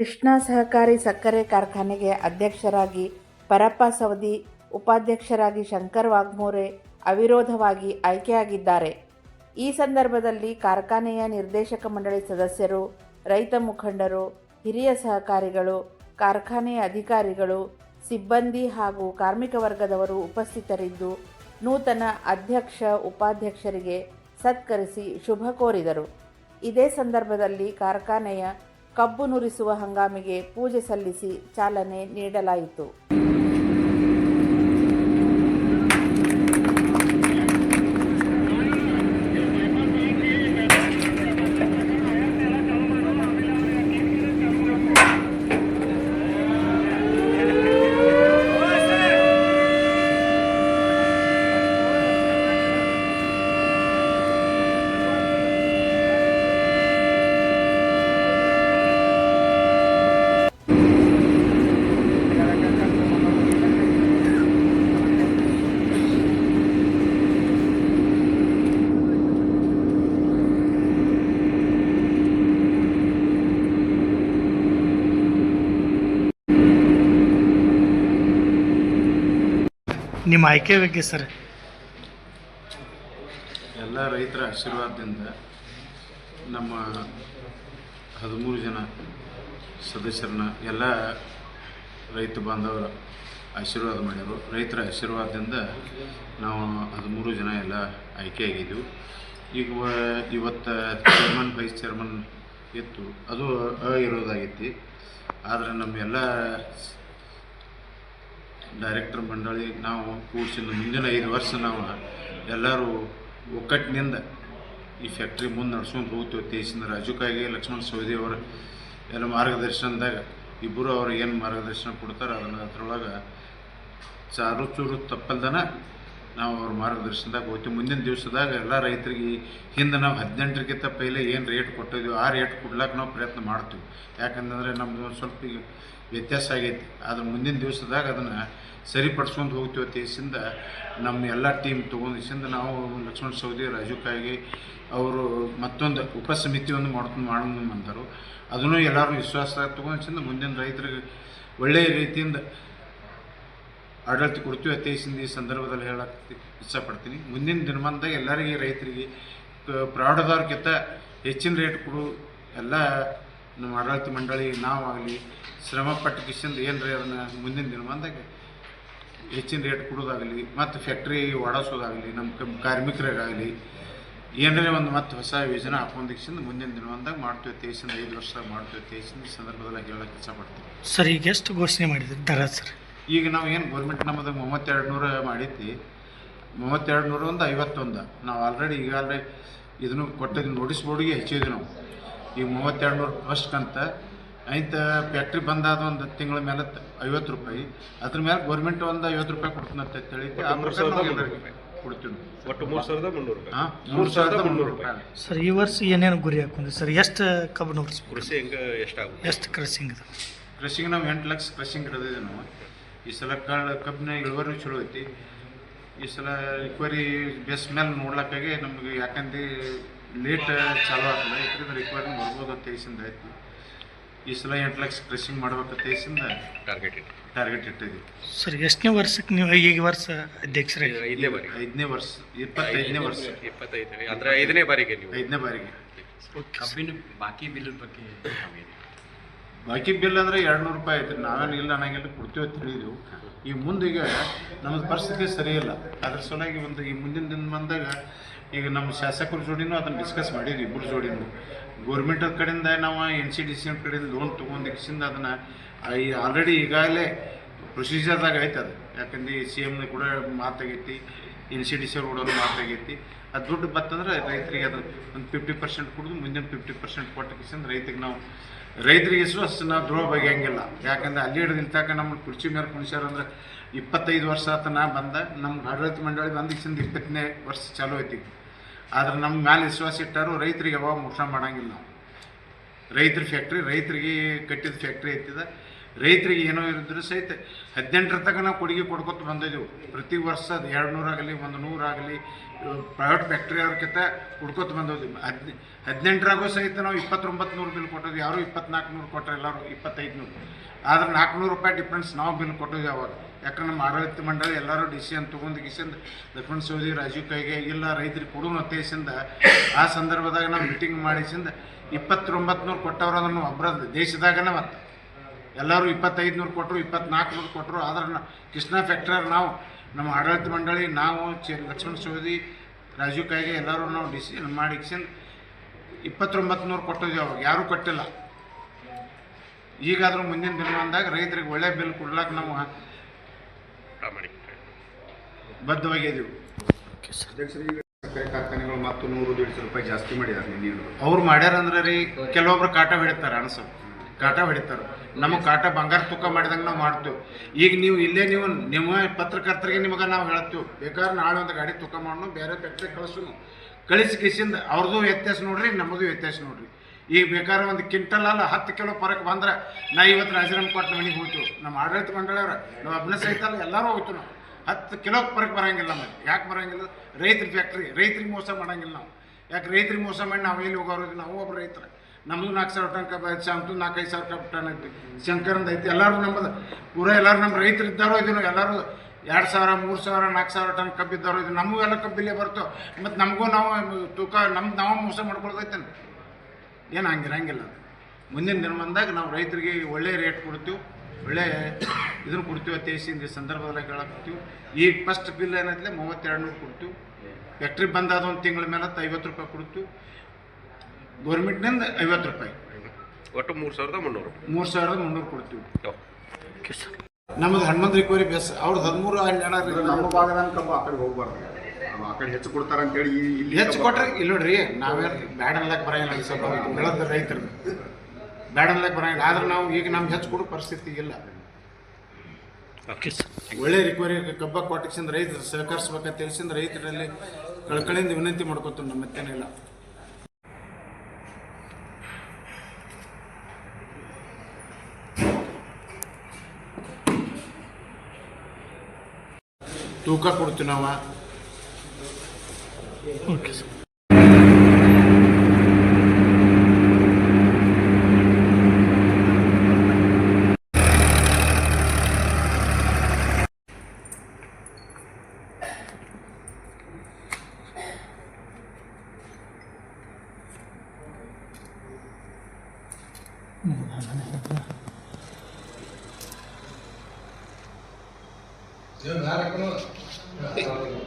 ಕೃಷ್ಣಾ ಸಹಕಾರಿ ಸಕ್ಕರೆ ಕಾರ್ಖಾನೆಗೆ ಅಧ್ಯಕ್ಷರಾಗಿ ಪರಪ್ಪ ಸವದಿ ಉಪಾಧ್ಯಕ್ಷರಾಗಿ ಶಂಕರ್ ವಾಗ್ಮೋರೆ ಅವಿರೋಧವಾಗಿ ಆಯ್ಕೆಯಾಗಿದ್ದಾರೆ. ಈ ಸಂದರ್ಭದಲ್ಲಿ ಕಾರ್ಖಾನೆಯ ನಿರ್ದೇಶಕ ಮಂಡಳಿ ಸದಸ್ಯರು, ರೈತ ಮುಖಂಡರು, ಹಿರಿಯ ಸಹಕಾರಿಗಳು ಕಾರ್ಖಾನೆಯ ಅಧಿಕಾರಿಗಳು, ಸಿಬ್ಬಂದಿ ಹಾಗೂ ಕಾರ್ಮಿಕ ವರ್ಗದವರು ಉಪಸ್ಥಿತರಿದ್ದು, ನೂತನ ಅಧ್ಯಕ್ಷ ಉಪಾಧ್ಯಕ್ಷರಿಗೆ ಸತ್ಕರಿಸಿ ಶುಭ ಕೋರಿದರು. ಇದೇ ಸಂದರ್ಭದಲ್ಲಿ ಕಾರ್ಖಾನೆಯ ಕಬ್ಬು ನುರಿಸುವ ಹಂಗಾಮಿಗೆ ಪೂಜೆ ಸಲ್ಲಿಸಿ ಚಾಲನೆ ನೀಡಲಾಯಿತು. ನಿಮ್ಮ ಆಯ್ಕೆ ಬಗ್ಗೆ ಸರ್. ಎಲ್ಲ ರೈತರ ಆಶೀರ್ವಾದದಿಂದ ನಮ್ಮ ಹದಿಮೂರು ಜನ ಸದಸ್ಯರನ್ನ ಎಲ್ಲ ರೈತ ಬಾಂಧವರ ಆಶೀರ್ವಾದ ಮಾಡಿದರು ರೈತರ ಆಶೀರ್ವಾದದಿಂದ ನಾವು ಹದಿಮೂರು ಜನ ಎಲ್ಲ ಆಯ್ಕೆಯಾಗಿದ್ದೆವು ಈಗ ವ- ಇವತ್ತು ಚೇರ್ಮನ್ ವೈಸ್ ಚೇರ್ಮನ್ ಇತ್ತು ಅದು ಇರೋದಾಗೈತಿ ಆದರೆ ನಮ್ಮ ಎಲ್ಲ ಡೈರೆಕ್ಟರ್ ಮಂಡಳಿ, ನಾವು ಕೂಡಿಸಿ ಮುಂದಿನ ಐದು ವರ್ಷ ನಾವು ಎಲ್ಲರೂ ಒಕ್ಕಟ್ಟಿನಿಂದ ಈ ಫ್ಯಾಕ್ಟ್ರಿ ಮುಂದೆ ನಡ್ಸ್ಕೊಂಡು ಹೋಗ್ತೀವಿ. ದೇಶದಿಂದ ರಾಜುಕಾಗಿ ಲಕ್ಷ್ಮಣ ಸವದಿ ಅವರ ಎಲ್ಲ ಮಾರ್ಗದರ್ಶನದಾಗ ಇಬ್ಬರು ಅವ್ರು ಏನು ಮಾರ್ಗದರ್ಶನ ಕೊಡ್ತಾರೆ ಅದನ್ನು ಅದರೊಳಗೆ ಚಾರು ಚೂರು ತಪ್ಪಲ್ದನ ನಾವು ಅವ್ರ ಮಾರ್ಗದರ್ಶನದಾಗ ಹೋಗ್ತೀವಿ. ಮುಂದಿನ ದಿವಸದಾಗ ಎಲ್ಲ ರೈತರಿಗೆ ಹಿಂದೆ ನಾವು ಹದಿನೆಂಟರಿಗಿಂತ ಪೈಲೆ ಏನು ರೇಟ್ ಕೊಟ್ಟಿದ್ವಿ, ಆ ರೇಟ್ ಕೊಡ್ಲಾಕ ನಾವು ಪ್ರಯತ್ನ ಮಾಡ್ತೀವಿ. ಯಾಕಂತಂದರೆ ನಮ್ದು ಒಂದು ಸ್ವಲ್ಪ ಈಗ ವ್ಯತ್ಯಾಸ ಆಗೈತಿ. ಆದ್ರೆ ಮುಂದಿನ ದಿವಸದಾಗ ಅದನ್ನು ಸರಿಪಡಿಸ್ಕೊಂಡು ಹೋಗ್ತೀವಿ ತೇಸಿಂದ ನಮ್ಮ ಎಲ್ಲ ಟೀಮ್ ತೊಗೊಂಡಿಸಿಂದ ನಾವು ಲಕ್ಷ್ಮಣ ಸೌದಿ ರಾಜು ಅವರು ಮತ್ತೊಂದು ಉಪ ಸಮಿತಿಯನ್ನು ಮಾಡ್ಕೊಂಡು ಮಾಡೋಣ ಅಂದರು. ಅದನ್ನು ಎಲ್ಲರೂ ವಿಶ್ವಾಸದಾಗ ತೊಗೊಂಡಿಸಿಂದ ಮುಂದಿನ ರೈತರಿಗೆ ಒಳ್ಳೆಯ ರೀತಿಯಿಂದ ಆಡಳಿತ ಕೊಡ್ತೀವಿ ಅತ್ಯಸಿಂದ ಈ ಸಂದರ್ಭದಲ್ಲಿ ಹೇಳಕ್ಕೆ ಇಷ್ಟಪಡ್ತೀನಿ ಮುಂದಿನ ದಿನಮಾನದಾಗ ಎಲ್ಲರಿಗೆ ರೈತರಿಗೆ ಪ್ರಾಡದವ್ರಿಗಿಂತ ಹೆಚ್ಚಿನ ರೇಟ್ ಕೊಡು ಎಲ್ಲ ನಮ್ಮ ಆಡಳಿತ ಮಂಡಳಿ, ನಾವಾಗಲಿ ಶ್ರಮ ಪಟ್ಟು ಕಿಸಿಂದ ಏನು ರೀ ಅದನ್ನು ಮುಂದಿನ ದಿನಮಾನದಾಗ ಹೆಚ್ಚಿನ ರೇಟ್ ಕೊಡೋದಾಗಲಿ ಮತ್ತು ಫ್ಯಾಕ್ಟ್ರಿ ಓಡಿಸೋದಾಗಲಿ ನಮ್ಮ ಕಾರ್ಮಿಕರಿಗಾಗಲಿ ಏನರೇ ಒಂದು ಮತ್ತೆ ಹೊಸ ಯೋಜನೆ ಹಾಕೊಂಡಿಕ್ಸಿಂದ ಮುಂದಿನ ದಿನವಂದಾಗ ಮಾಡ್ತೀವಿ ತೇಸಿಂದ ಐದು ವರ್ಷ ಮಾಡ್ತೀವಿ ತೇಸಿಂದ ಸಂದರ್ಭದಲ್ಲಿ ಹೇಳಕ್ಕೆ ಇಷ್ಟಪಡ್ತೀವಿ ಸರ್, ಈಗ ಎಷ್ಟು ಘೋಷಣೆ ಮಾಡಿದ್ರಿ? ದರ ಸರ್. ಈಗ ನಾವು ಏನು ಗೌರ್ಮೆಂಟ್ ನಮ್ಮದು ಮೂವತ್ತೆರಡು ನೂರು ಮಾಡೈತಿ ಮೂವತ್ತೆರಡು ನೂರ ಒಂದು ಐವತ್ತೊಂದು. ನಾವು ಆಲ್ರೆಡಿ ಈಗಾಗಲೇ ಇದನ್ನು ಕೊಟ್ಟಿದ್ದು ನೋಟಿಸ್ ಬೋರ್ಡಿಗೆ ಹೆಚ್ಚಿದ್ವಿ ನಾವು. ಈಗ ಮೂವತ್ತೆರಡು ನೂರು ಫಸ್ಟ್ ಅಂತ ಆಯ್ತ ಫ್ಯಾಕ್ಟ್ರಿ ಬಂದಾದ ಒಂದು ತಿಂಗಳ ಮೇಲೆ ಐವತ್ತು ರೂಪಾಯಿ. ಅದ್ರ ಮೇಲೆ ಗೌರ್ಮೆಂಟ್ ಒಂದು ಐವತ್ತು ರೂಪಾಯಿ ಕೊಡ್ತೀನಿ ಅಂತ ಹೇಳಿ ಕೊಡ್ತೀವಿ. ಒಟ್ಟು ಮೂರು ಸಾವಿರದ ಮುನ್ನೂರು ಹಾಂ ಮೂರು ಸಾವಿರದ ಮುನ್ನೂರು ರೂಪಾಯಿ. ಸರ್ ಈ ವರ್ಷ ಏನೇನು ಗುರಿ ಹಾಕೊಂಡ್ರಿ ಸರ್? ಎಷ್ಟು ಕಬ್ಬು ನುರಿಸ್ಬೇಕು ಕೃಷಿ ಹೆಂಗೆ ಎಷ್ಟಾಗುತ್ತೆ ಎಷ್ಟು ಕ್ರಸಿಂಗ್ ಅದ ಕೃಷಿಗೆ ನಾವು ಎಂಟು ಲಕ್ಷ ಕ್ರಶಿಂಗ್ ಹಿಡಿದಿದ್ದೀವಿ ನಾವು. ಈ ಸಲ ಕಾಳು ಕಬ್ಬಿನ ಇಳುವರಿ ಚಲೋ ಐತಿ. ಈ ಸಲ ರಿಕ್ವರಿ ಬೆಸ್ ಮೇಲೆ ನೋಡ್ಲಕ್ಕಾಗಿ ನಮಗೆ ಯಾಕಂದ್ರೆ ಲೇಟ್ ಚಾಲೂ ಆಗ್ತದೆ. ಯಾಕಂದ್ರೆ ರಿಕ್ವರಿ ಬರ್ಬೋದು ಅಂತ ತಿಳಿಸಿಂದ ಐತಿ ಈ ಸಲ ಎಂಟು ಲಕ್ಷ ಕೃಷಿಂಗ್ ಮಾಡ್ಬೇಕಂತ ತಿಳಿಸಿಂದ ಟಾರ್ಗೆಟ್ ಇಟ್ಟು ಟಾರ್ಗೆಟ್ ಇಟ್ಟಿದ್ವಿ. ಸರ್ ಎಷ್ಟನೇ ವರ್ಷಕ್ಕೆ ನೀವು ಈಗ ವರ್ಷ ಅಧ್ಯಕ್ಷರೇ? ಐದನೇ ಬಾರಿ ಐದನೇ ವರ್ಷ ಇಪ್ಪತ್ತೈದನೇ ವರ್ಷ. ಇಪ್ಪತ್ತೈದು ಅಂದ್ರೆ ಐದನೇ ಬಾರಿಗೆ ನೀವು. ಐದನೇ ಬಾರಿಗೆ. ಕಬ್ಬಿನ ಬಾಕಿ ಬಿಲ್ ಬಗ್ಗೆ? ಬಾಕಿ ಬಿಲ್ ಅಂದರೆ ಎರಡು ನೂರು ರೂಪಾಯಿ ಐತ್ರಿ. ನಾವೇನು ಇಲ್ಲ ಅನ್ನಂಗಿಲ್ಲ, ಕೊಡ್ತೀವಿ ಅಂತ ಹೇಳಿದೆವು. ಈ ಮುಂದೀಗ ನಮ್ಮ ಪರಿಸ್ಥಿತಿ ಸರಿ ಇಲ್ಲ. ಅದ್ರ ಸಲುವಾಗಿ ಒಂದು ಈ ಮುಂದಿನ ದಿನ ಬಂದಾಗ ಈಗ ನಮ್ಮ ಶಾಸಕರ ಜೋಡಿನೂ ಅದನ್ನು ಡಿಸ್ಕಸ್ ಮಾಡಿದ್ವಿ ಇಬ್ಬರು ಜೋಡಿನೂ. ಗೌರ್ಮೆಂಟ್ ಕಡೆಯಿಂದ ನಾವು ಎನ್ ಸಿ ಡಿ ಸಿ ಕಡೆಯಿಂದ ಲೋನ್ ತೊಗೊಂಡಿಕ್ಸಿಂದ ಅದನ್ನು ಈ ಆಲ್ರೆಡಿ ಈಗಾಗಲೇ ಪ್ರೊಸೀಜರ್ದಾಗ ಐತೆ ಅದು ಯಾಕಂದ್ರೆ ಸಿ ಎಮ್ನ ಕೂಡ ಮಾತಾಗೈತಿ ಎನ್ ಸಿ ಡಿ ಸಿ ಕೂಡ ಮಾತಾಗೈತಿ. ಅದು ದುಡ್ಡು ಬತ್ತಂದ್ರೆ ರೈತರಿಗೆ ಅದು ಒಂದು ಫಿಫ್ಟಿ ಪರ್ಸೆಂಟ್ ಕುಡಿದು ಮುಂದಿನ ಫಿಫ್ಟಿ ಪರ್ಸೆಂಟ್ ಕೊಟ್ಟು ರೈತರಿಗೆ ನಾವು, ರೈತರಿಗೆ ಅಷ್ಟು ನಾವು ದ್ರೋಹ ಬಗೆಯಂಗಿಲ್ಲ. ಯಾಕಂದ್ರೆ ಅಲ್ಲಿ ಹಿಡಿದು ನಿಂತಾಕ ನಮ್ಮ ಕುರ್ಚಿ ಮೇಲೆ ಕುಣಿಸ್ಯಾರ ಅಂದ್ರೆ ಇಪ್ಪತ್ತೈದು ವರ್ಷ ಆತ ನಾ ಬಂದ ನಮ್ಮ ಆಡಳಿತ ಮಂಡಳಿ ಬಂದಿಕ್ಸಿಂದ ಇಪ್ಪತ್ತನೇ ವರ್ಷ ಚಾಲೂ ಐತಿ ಆದ್ರೆ ನಮ್ಮ ಮ್ಯಾಲೆ ವಿಶ್ವಾಸ ಇಟ್ಟಾರು ರೈತರಿಗೆ ಯಾವಾಗ ಮೋಸ ಮಾಡಂಗಿಲ್ಲ. ನಾವು ರೈತರ ಫ್ಯಾಕ್ಟ್ರಿ ರೈತರಿಗೆ ಕಟ್ಟಿದ ಫ್ಯಾಕ್ಟ್ರಿ ಐತಿದ ರೈತರಿಗೆ ಏನೋ ಇರಿದ್ರು ಸಹಿತ ಹದಿನೆಂಟರ ತನಕ ನಾವು ಕೊಡುಗೆ ಕೊಡ್ಕೊತ ಬಂದಿದ್ದೆವು. ಪ್ರತಿ ವರ್ಷ ಎರಡು ನೂರಾಗಲಿ ಒಂದು ನೂರಾಗಲಿ ಪ್ರೈವೇಟ್ ಫ್ಯಾಕ್ಟ್ರಿ ಅವ್ರಕ್ಕಿಂತ ಕೊಡ್ಕೊತ ಬಂದಿದ್ವಿ ಹದ್ ಹದಿನೆಂಟರಾಗೂ ಸಹಿತ ನಾವು ಇಪ್ಪತ್ತೊಂಬತ್ತು ನೂರು ಬಿಲ್ ಕೊಟ್ಟಿದ್ವಿ ಯಾರು ಇಪ್ಪತ್ನಾಲ್ಕು ನೂರು ಕೊಟ್ಟರೆ ಎಲ್ಲರೂ ಇಪ್ಪತ್ತೈದು ನೂರು ಆದ್ರೆ ನಾಲ್ಕುನೂರು ರೂಪಾಯಿ ಡಿಫ್ರೆನ್ಸ್ ನಾವು ಬಿಲ್ ಕೊಟ್ಟಿದ್ವಿ ಅವಾಗ. ಯಾಕಂದ್ರೆ ನಮ್ಮ ಆಡಳಿತ ಮಂಡಳಿ ಎಲ್ಲರೂ ಡಿಸಿಷನ್ ತೊಗೊಂಡು ಗಿಸಿಂದ ಲಕ್ಷ್ಮಣ ಸೌದಿ ರಾಜೀವ್ ಕೈಗೆ ಇಲ್ಲ ರೈತರಿಗೆ ಕೊಡು ಉದ್ದೇಶದಿಂದ ಆ ಸಂದರ್ಭದಾಗ ನಾವು ಮೀಟಿಂಗ್ ಮಾಡಿಸಿಂದ ಇಪ್ಪತ್ತೊಂಬತ್ತು ನೂರು ಕೊಟ್ಟವ್ರು ಅದನ್ನು ಒಬ್ಬರ ದೇಶದಾಗನೇ ಮತ್ತು. ಎಲ್ಲರೂ ಇಪ್ಪತ್ತೈದು ನೂರು ಕೊಟ್ಟರು ಇಪ್ಪತ್ನಾಲ್ಕು ನೂರು ಕೊಟ್ಟರು ಆದ್ರೆ ಕೃಷ್ಣ ಫ್ಯಾಕ್ಟ್ರಿಯರ್ ನಾವು ನಮ್ಮ ಆಡಳಿತ ಮಂಡಳಿ ನಾವು ಚಿ ಲಕ್ಷ್ಮಣ ಸೋದಿ ರಾಜೀವ್ ಕೈಗೆ ಎಲ್ಲರೂ ನಾವು ಡಿಸಿಷನ್ ಮಾಡಿ ಇಪ್ಪತ್ತೊಂಬತ್ತು ನೂರು ಕೊಟ್ಟಿದ್ವಿ ಅವಾಗ. ಯಾರೂ ಕೊಟ್ಟಿಲ್ಲ. ಈಗಾದರೂ ಮುಂದಿನ ದಿನಮಾನದಾಗ ರೈತರಿಗೆ ಒಳ್ಳೆ ಬಿಲ್ ಕೊಡ್ಲಾಕ ನಾವು ಬದ್ಧವಾಗಿದ್ದೀವಿ. ಸಕ್ಕರೆ ಕಾರ್ಖಾನೆಗಳು ಮತ್ತು ನೂರು ದೇಡ್ಸು ರೂಪಾಯಿ ಜಾಸ್ತಿ ಮಾಡಿದ್ದಾರೆ ಅವ್ರು ಮಾಡ್ಯಾರಂದ್ರೆ ರೀ ಕೆಲವೊಬ್ರು ಕಾಟ ಬಿಡುತ್ತಾರೆ ಅಣಸ ಕಾಟ ಹೊಡಿತಾರೆ. ನಮಗೆ ಕಾಟ ಬಂಗಾರ ತೂಕ ಮಾಡಿದಂಗೆ ನಾವು ಮಾಡ್ತೀವಿ. ಈಗ ನೀವು ಇಲ್ಲೇ ನೀವು, ನಿಮ್ಮ ಪತ್ರಕರ್ತರಿಗೆ ನಿಮಗೆ ನಾವು ಹೇಳ್ತೀವಿ. ಬೇಕಾದ್ರೆ ನಾಳೆ ಒಂದು ಗಾಡಿ ತೂಕ ಮಾಡೋಣ ಬೇರೆ ಫ್ಯಾಕ್ಟ್ರಿ ಕಳಿಸೋನು. ಕಳಿಸಿ ಕಿಸಿಂದ ಅವ್ರದ್ದು ವ್ಯತ್ಯಾಸ ನೋಡ್ರಿ ನಮ್ಮದು ವ್ಯತ್ಯಾಸ ನೋಡ್ರಿ. ಈಗ ಬೇಕಾದ್ರೆ ಒಂದು ಕ್ವಿಂಟಲ್ ಅಲ್ಲ, ಹತ್ತು ಕಿಲೋ ಪರಕ್ ಬಂದ್ರೆ, ನಾ ಇವತ್ತು ರಾಜೀನಾಮೆ ಕೊಟ್ಟು ಮನೆಗೆ ಹೋಗ್ತೀವಿ. ನಮ್ಮ ಆಡಳಿತ ಮಂಡಳಿಯವ್ರ ನಾವು ಅಭಿನಯ ಸಹಿತ ಎಲ್ಲರೂ ಹೋಗ್ತೀವಿ ನಾವು. ಹತ್ತು ಕಿಲೋ ಪರಕ್ ಬರೋಂಗಿಲ್ಲ ಮತ್ತೆ ಯಾಕೆ ಬರೋಂಗಿಲ್ಲ? ರೈತ್ರ ಫ್ಯಾಕ್ಟ್ರಿ, ರೈತ್ರಿಗೆ ಮೋಸ ಮಾಡೋಂಗಿಲ್ಲ ನಾವು. ಯಾಕೆ ರೈತ್ರಿಗೆ ಮೋಸ ಮಾಡಿ ನಾವು ಎಲ್ಲಿ ಹೋಗೋರು? ನಾವು ಒಬ್ಬ ರೈತರು. ನಮ್ಮದು ನಾಲ್ಕು ಸಾವಿರ ಟನ್ ಕಬ್ಬು ಶಾಂತು ನಾಲ್ಕೈದು ಸಾವಿರ ಕಬ್ಬು ಟನ್ ಐತಿ. ಶಂಕರಂದು ಐತಿ. ಎಲ್ಲರೂ ನಮ್ಮದು. ಪೂರ ಎಲ್ಲರೂ ನಮ್ಮ ರೈತರು ಇದ್ದಾರೋ ಇದನ್ನು ಎಲ್ಲರೂ ಎರಡು ಸಾವಿರ, ಮೂರು ಸಾವಿರ, ನಾಲ್ಕು ಸಾವಿರ ಟನ್ ಕಬ್ಬಿದ್ದಾರೋ ಇದು ನಮಗೂ ಎಲ್ಲ ಕಬ್ಬಿಲ್ಲೇ ಬರ್ತವೆ ಮತ್ತು ನಮಗೂ ನಾವು ತೂಕ, ನಮ್ದು ನಾವು ಮೋಸ ಮಾಡ್ಕೊಳ್ದೈತೇನೆ ಏನು ಹಂಗಿರಂಗಿಲ್ಲ ಅದು. ಮುಂದಿನ ದಿನಮಾನದಾಗ ನಾವು ರೈತರಿಗೆ ಒಳ್ಳೆ ರೇಟ್ ಕೊಡ್ತೀವಿ. ಒಳ್ಳೆ ಇದನ್ನು ಕೊಡ್ತೀವಿ ಈ ಸಂದರ್ಭದಲ್ಲಿ ಹೇಳಕ್ತೀವಿ ಈಗ ಫಸ್ಟ್ ಬಿಲ್ ಏನೈತಲೆ ಮೂವತ್ತೆರಡು ನೂರು ಕೊಡ್ತೀವಿ. ಫ್ಯಾಕ್ಟ್ರಿ ಬಂದಾದ ಒಂದು ತಿಂಗಳ ಮೇಲೆ ಐವತ್ತು ರೂಪಾಯಿ ಕೊಡ್ತೀವಿ. ಗೌರ್ಮೆಂಟ್ನಿಂದ ಐವತ್ತು ರೂಪಾಯಿ. ಒಟ್ಟು ಮೂರು ಸಾವಿರದ ಮುನ್ನೂರು. ಮೂರು ಸಾವಿರದ ಮುನ್ನೂರು ಕೊಡ್ತೀವಿ. ನಮ್ದು ನಮ್ಮದು ಹನುಮಂತ ರಿಕ್ವರಿ ಬೇಸ್ ಅವ್ರದ್ದು ಹದಿಮೂರು ಹನ್ನೆರಡು ನಮ್ಮ ಭಾಗದ ಕಬ್ಬು ಆ ಕಡೆ ಹೋಗ್ಬಾರ್ದು. ಆ ಕಡೆ ಹೆಚ್ಚು ಕೊಡ್ತಾರೆ ಅಂತೇಳಿ ಇಲ್ಲಿ ಹೆಚ್ಚು ಕೊಟ್ರೆ ಇಲ್ಲಿ ನೋಡ್ರಿ ನಾವೇ ಬ್ಯಾಡ ಅನ್ಲಕ್ ಬರಂಗಿಲ್ಲ ಈ ಸ್ವಲ್ಪ ಬೆಳೆದ ರೈತರು ಬ್ಯಾಡ ಅನ್ಲಕ್ ಬರಂಗಿಲ್ಲ ಆದ್ರೆ ನಾವು ಈಗ ನಮ್ಗೆ ಹೆಚ್ಚು ಕೊಡೋ ಪರಿಸ್ಥಿತಿ ಇಲ್ಲ. Okay sir. ಒಳ್ಳೆ ರಿಕ್ವರಿ ಕಬ್ಬ ಕೊಟ್ಟಿಸಿಂದ ರೈತರು ಸಹಕರಿಸ್ಬೇಕಂತ ತಿಳಿಸಿಂದ ರೈತರಲ್ಲಿ ಕಳ್ಕಳಿಂದ ವಿನಂತಿ ಮಾಡ್ಕೊತೀವಿ ನಮ್ಮ ಮತ್ತೇನಿಲ್ಲ ತೂಕ ಕೊಡ್ತೀವಿ ನಾವು ಓಕೆ ಸರ್ ಏನು ಯಾರು